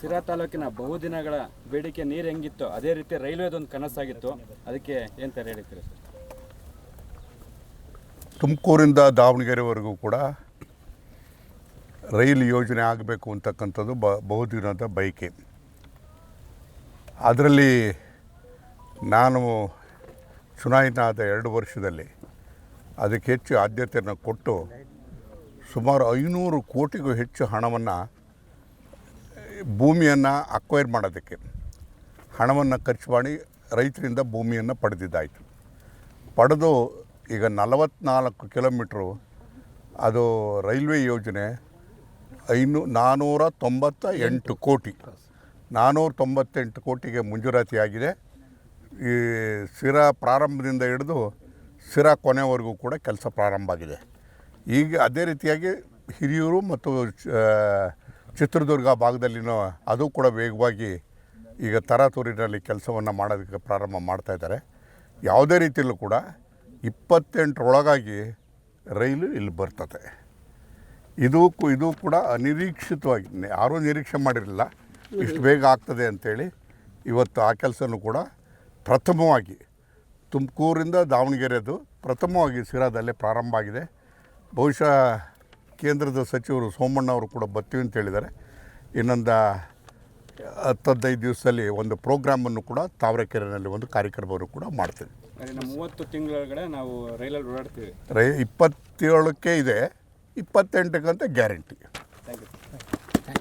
ಸಿರಾ ತಾಲೂಕಿನ ಬಹುದಿನಗಳ ಬೇಡಿಕೆ ನೀರು ಹೆಂಗಿತ್ತು ಅದೇ ರೀತಿ ರೈಲ್ವೆದೊಂದು ಕನಸಾಗಿತ್ತು. ಅದಕ್ಕೆ ಏನು ತರ ಹೇಳ್ತೀರಿ ಸರ್? ತುಮಕೂರಿಂದ ದಾವಣಗೆರೆವರೆಗೂ ಕೂಡ ರೈಲು ಯೋಜನೆ ಆಗಬೇಕು ಅಂತಕ್ಕಂಥದ್ದು ಬ, ಬಹುದಿನದ ಬೈಕೆ ಅದರಲ್ಲಿ ನಾನು ಚುನಾಯಿತ ಆದ ಎರಡು ವರ್ಷದಲ್ಲಿ ಅದಕ್ಕೆ ಹೆಚ್ಚು ಆದ್ಯತೆಯನ್ನು ಕೊಟ್ಟು ಸುಮಾರು ಐನೂರು ಕೋಟಿಗೂ ಹೆಚ್ಚು ಹಣವನ್ನು ಭೂಮಿಯನ್ನು ಅಕ್ವೈರ್ ಮಾಡೋದಕ್ಕೆ ಹಣವನ್ನು ಖರ್ಚು ಮಾಡಿ ರೈತರಿಂದ ಭೂಮಿಯನ್ನು ಪಡೆದಿದ್ದಾಯಿತು. ಪಡೆದು ಈಗ ನಲವತ್ನಾಲ್ಕು ಕಿಲೋಮೀಟ್ರು ಅದು ರೈಲ್ವೆ ಯೋಜನೆ ಐನೂ ನಾನ್ನೂರ ತೊಂಬತ್ತ ಎಂಟು ಕೋಟಿ. ನಾನ್ನೂರ ತೊಂಬತ್ತೆಂಟು ಕೋಟಿಗೆ ಮಂಜೂರಾತಿಯಾಗಿದೆ. ಈ ಸಿರಾ ಪ್ರಾರಂಭದಿಂದ ಹಿಡಿದು ಸಿರಾ ಕೊನೆವರೆಗೂ ಕೂಡ ಕೆಲಸ ಪ್ರಾರಂಭ ಆಗಿದೆ. ಈಗ ಅದೇ ರೀತಿಯಾಗಿ ಹಿರಿಯೂರು ಮತ್ತು ಚಿತ್ರದುರ್ಗ ಭಾಗದಲ್ಲಿನೂ ಅದು ಕೂಡ ವೇಗವಾಗಿ ಈಗ ತರಾತೂರಿನಲ್ಲಿ ಕೆಲಸವನ್ನು ಮಾಡೋದಕ್ಕೆ ಪ್ರಾರಂಭ ಮಾಡ್ತಾ ಇದ್ದಾರೆ. ಯಾವುದೇ ರೀತಿಯಲ್ಲೂ ಕೂಡ ಇಪ್ಪತ್ತೆಂಟರೊಳಗಾಗಿ ರೈಲು ಇಲ್ಲಿ ಬರ್ತದೆ. ಇದು ಇದು ಕೂಡ ಅನಿರೀಕ್ಷಿತವಾಗಿ, ಯಾರೂ ನಿರೀಕ್ಷೆ ಮಾಡಿರಲಿಲ್ಲ. ಇಷ್ಟು ಬೇಗ ಆಗ್ತದೆ ಅಂಥೇಳಿ ಇವತ್ತು ಆ ಕೆಲಸನೂ ಕೂಡ ಪ್ರಥಮವಾಗಿ ತುಮಕೂರಿಂದ ದಾವಣಗೆರೆದು ಪ್ರಥಮವಾಗಿ ಸಿರಾದಲ್ಲೇ ಪ್ರಾರಂಭ ಆಗಿದೆ. ಬಹುಶಃ ಕೇಂದ್ರದ ಸಚಿವರು ಸೋಮಣ್ಣ ಅವರು ಕೂಡ ಬರ್ತೀವಿ ಅಂತ ಹೇಳಿದ್ದಾರೆ. ಇನ್ನೊಂದು ಹತ್ತು ಹದಿನೈದು ದಿವಸದಲ್ಲಿ ಒಂದು ಪ್ರೋಗ್ರಾಮನ್ನು ಕೂಡ ತಾವರೆಕೆರೆನಲ್ಲಿ ಒಂದು ಕಾರ್ಯಕ್ರಮವನ್ನು ಕೂಡ ಮಾಡ್ತೀವಿ. ಮೂವತ್ತು ತಿಂಗಳೊಳಗಡೆ ನಾವು ರೈಲಲ್ಲಿ ಓಡಾಡ್ತೀವಿ. ರೈ ಇಪ್ಪತ್ತೇಳಕ್ಕೆ ಇದೆ ಇಪ್ಪತ್ತೆಂಟಕ್ಕಂತ ಗ್ಯಾರಂಟಿ. Thank you